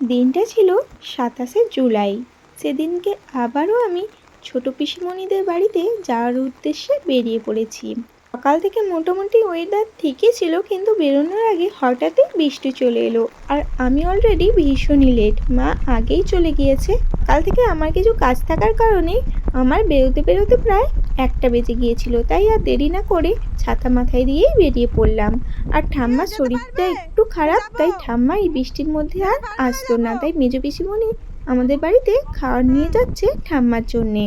দিনটা ছিল সাতাশে জুলাই। সেদিনকে আবারও আমি ছোট পিসিমণিদের বাড়িতে যাওয়ার উদ্দেশ্যে বেরিয়ে পড়েছি। সকাল থেকে মোটামুটি ওয়েদার ঠিকই ছিল, কিন্তু বেরোনোর আগে হঠাৎই বৃষ্টি চলে এলো। আর আমি অলরেডি ভীষণই লেট মা আগেই চলে গিয়েছে। কাল থেকে আমার কিছু কাজ থাকার কারণে আমার বেরোতে বেরোতে প্রায় একটা বেজে গিয়েছিল। তাই আর দেরি না করে ছাতা মাথায় দিয়েই বেরিয়ে পড়লাম। আর ঠাম্মার শরীরটা একটু খারাপ তাই ঠাম্মা এই বৃষ্টির মধ্যে আর আসতো না। তাই মেজো পিসিমণি আমাদের বাড়িতে খাওয়ার নিয়ে যাচ্ছে ঠাম্মার জন্যে।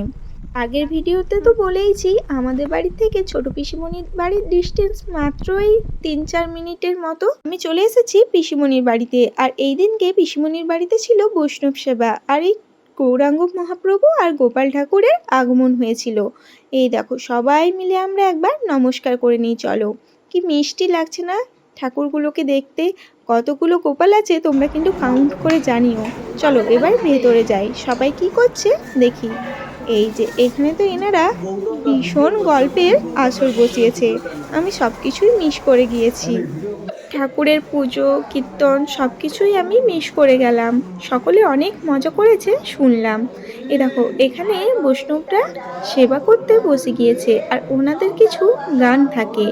আগের ভিডিওতে তো বলেইছি আমাদের বাড়ি থেকে ছোট পিসিমণির বাড়ির ডিস্টেন্স মাত্রই তিন চার মিনিটের মতো। আমি চলে এসেছি পিসিমণির বাড়িতে। আর এই দিনকে পিসিমণির বাড়িতে ছিল বৈষ্ণব সেবা। আর এই গৌরাঙ্গ মহাপ্রভু আর গোপাল ঠাকুরের আগমন হয়েছিল। এই দেখো, সবাই মিলে আমরা একবার নমস্কার করে নিই, চলো। কি মিষ্টি লাগছে না ঠাকুরগুলোকে দেখতে? কতগুলো গোপাল আছে তোমরা কিন্তু কাউন্ট করে জানিও। চলো, এবার ভেতরে যাই। সবাই কি করছে? দেখি। এই যে, এখানে তো এনারা ভীষণ গল্পের আসর বসিয়েছে। আমি সব কিছুই মিস করে গিয়েছি। ঠাকুরের পুজো, কীর্তন সব কিছুই আমি মিস করে গেলাম। সকলে অনেক মজা করেছে, শুনলাম। এ দেখো, এখানে বৈষ্ণবরা সেবা করতে বসে গিয়েছে আর ওনাদের কিছু গান থাকে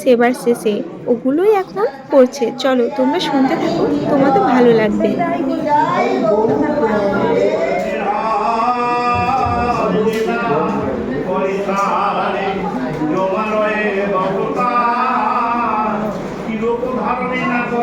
সেবার শেষে। ওগুলোই এখন করছে। চলো, তোমরা শুনতে থাকো, তোমাদের ভালো লাগবে।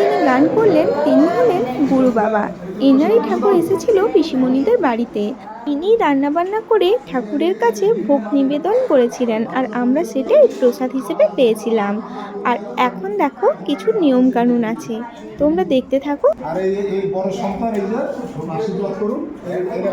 যিনি গান করলেন তিনি হলেন গুরু বাবা এনারই ঠাকুর এসেছিল পিসিমণিদের বাড়িতে ইনি রান্নাবান্না করে ঠাকুরের কাছে ভোগ নিবেদন করেছিলেন আর আমরা সেটাই প্রসাদ হিসেবে পেয়েছিলাম আর এখন দেখো কিছু নিয়ম কানুন আছে তোমরা দেখতে থাকো আর এই এই বড় সন্তান এই যে আশীর্বাদ করুন এটা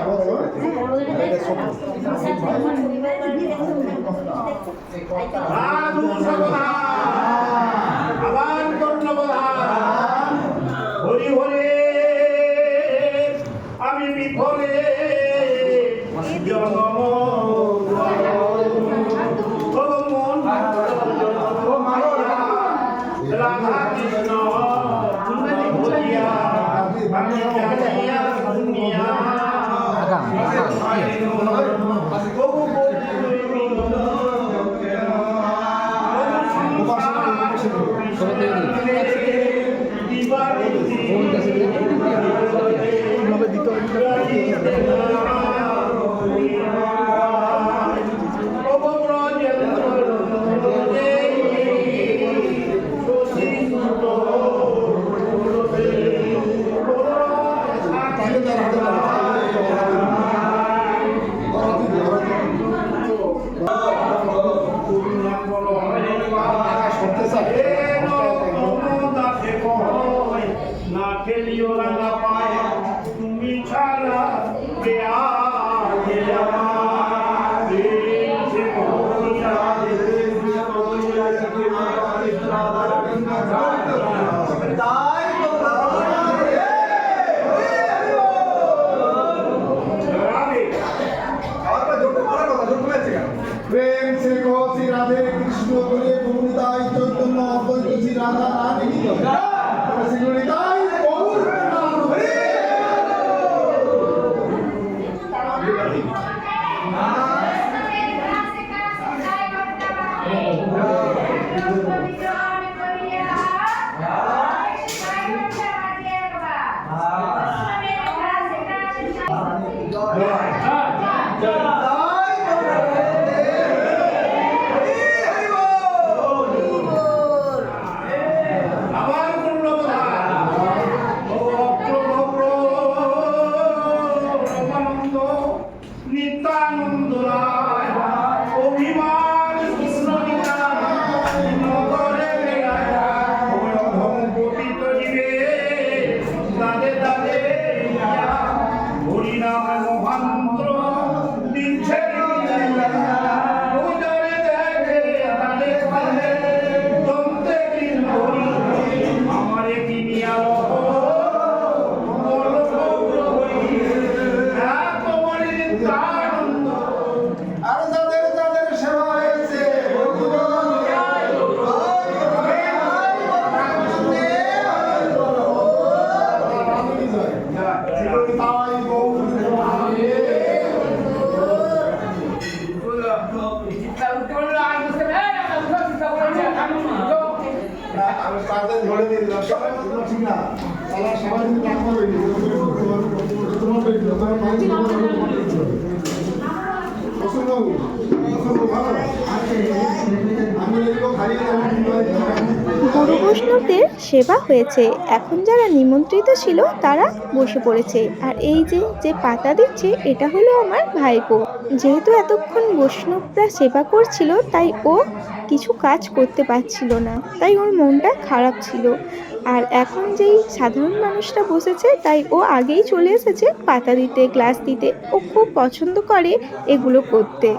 না খেলিও বৈষ্ণবদের সেবা হয়েছে। এখন যারা নিমন্ত্রিত ছিল, তারা বসে পড়েছে। আর এই যে যে পাতা দিচ্ছে, এটা হলো আমার ভাইপো। যেহেতু এতক্ষণ বৈষ্ণবরা সেবা করছিল, তাই ও কিছু কাজ করতে পারছিল না। তাই ওর মনটা খারাপ ছিল। আর এখন যেই সাধারণ মানুষটা বসেছে, তাই ও আগেই চলে এসেছে পাতা দিতে, গ্লাস দিতে। ও খুব পছন্দ করে এগুলো করতে।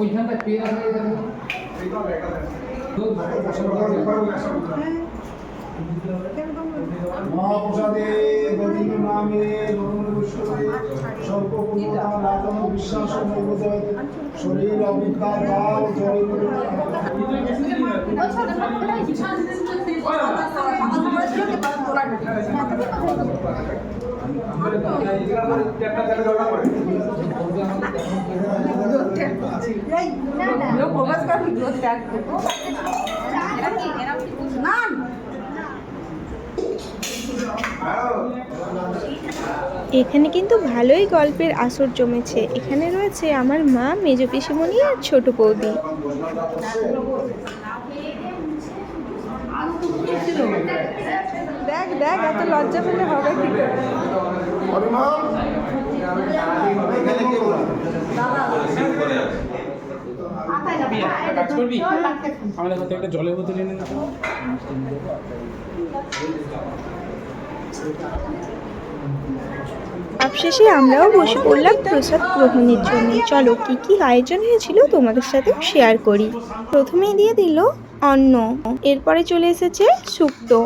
ওইখানটা পেয়ে রাখা যাবে। মহাপ্রসাদে গোবিন্দ নামে স্বল্প বিশ্বাস শরীর অবিদ্যার কাল জয় এখানে কিন্তু ভালোই গল্পের আসর জমেছে। এখানে রয়েছে আমার মা, মেজ পিসিমণি আর ছোট বৌদি। দেখ দেখ এত লজ্জা পেলে হবে কি আমাদের হাতে একটা জলের বোতল এনে না সবশেষে আমরাও বসে পড়লাম প্রসাদ গ্রহণের জন্য। চলো কি কি আয়োজন হয়েছিল তোমাদের সাথে শেয়ার করি। প্রথমেই দিয়ে দিল অন্ন। এরপরে চলে এসেছে শুক্তো।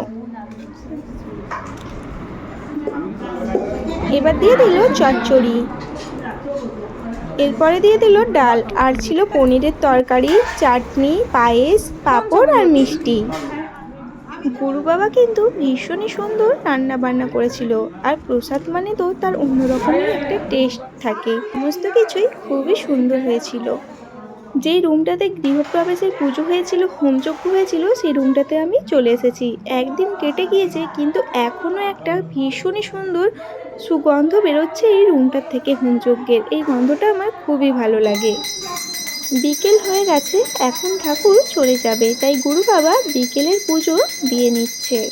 এবার দিয়ে দিল চচ্চড়ি। এরপরে দিয়ে দিল ডাল। আর ছিল পনিরের তরকারি, চাটনি, পায়েস, পাঁপড় আর মিষ্টি। গুরু বাবা কিন্তু ভীষণই সুন্দর রান্না বান্না করেছিল। আর প্রসাদ মানে তো তার অন্যরকমই একটা টেস্ট থাকে। সমস্ত কিছুই খুবই সুন্দর হয়েছিল। যেই রুমটাতে গৃহপ্রবেশের পুজো হয়েছিল, হোমযজ্ঞ হয়েছিল, সেই রুমটাতে আমি চলে এসেছি। একদিন কেটে গিয়েছে, কিন্তু এখনও একটা ভীষণই সুন্দর সুগন্ধ বেরোচ্ছে এই রুমটার থেকে হোমযজ্ঞের। এই গন্ধটা আমার খুবই ভালো লাগে। বিকেল হয়ে গেছে, এখন ঠাকুর চলে যাবে, তাই গুরু বাবা বিকেলের পুজো দিয়ে নিচ্ছে।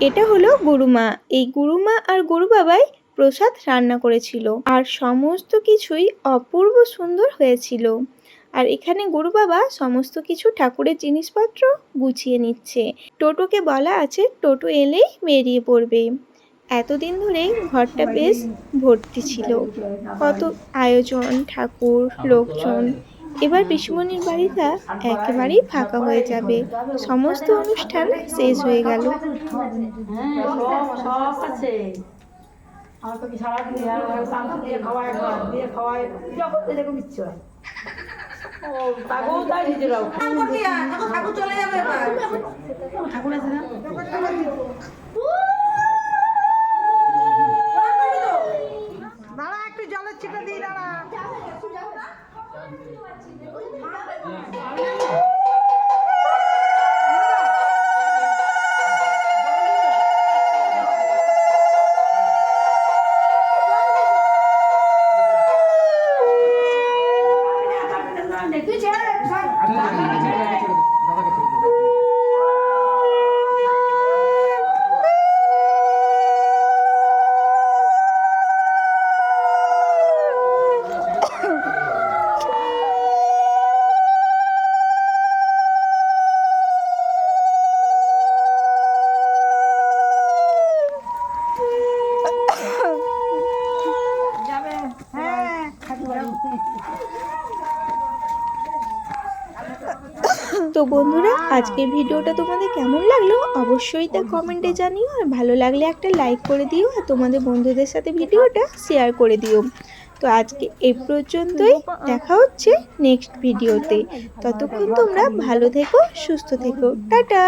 এটা হলো গুরুমা। এই গুরুমা আর গুরু বাবাই প্রসাদ রান্না করেছিল। আর সমস্ত কিছুই অপূর্ব সুন্দর হয়েছিল। আর এখানে গুরু বাবা সমস্ত কিছু ঠাকুরের জিনিসপত্র গুছিয়ে নিচ্ছে। টোটোকে বলা আছে, টোটো এলেই বেরিয়ে পড়বে। এতদিন ধরে ঘরটা বেশ ভর্তি ছিল। কত আয়োজন, ঠাকুর, লোকজন এবার পিসুমণির বাড়িটা একেবারেই ফাঁকা হয়ে যাবে। সমস্ত অনুষ্ঠান শেষ হয়ে গেল। দাঁড়া একটু জলের ছিটা দাঁড়া। তুই তো বন্ধুরা, আজকের ভিডিওটা তোমাদের কেমন লাগল অবশ্যই তা কমেন্টে জানিও, আর ভালো লাগলে একটা লাইক করে দিও আর তোমাদের বন্ধুদের সাথে ভিডিওটা শেয়ার করে দিও। তো আজকে এই পর্যন্তই, দেখা হচ্ছে নেক্সট ভিডিওতে। ততক্ষণ তোমরা ভালো থেকো, সুস্থ থেকো। টাটা!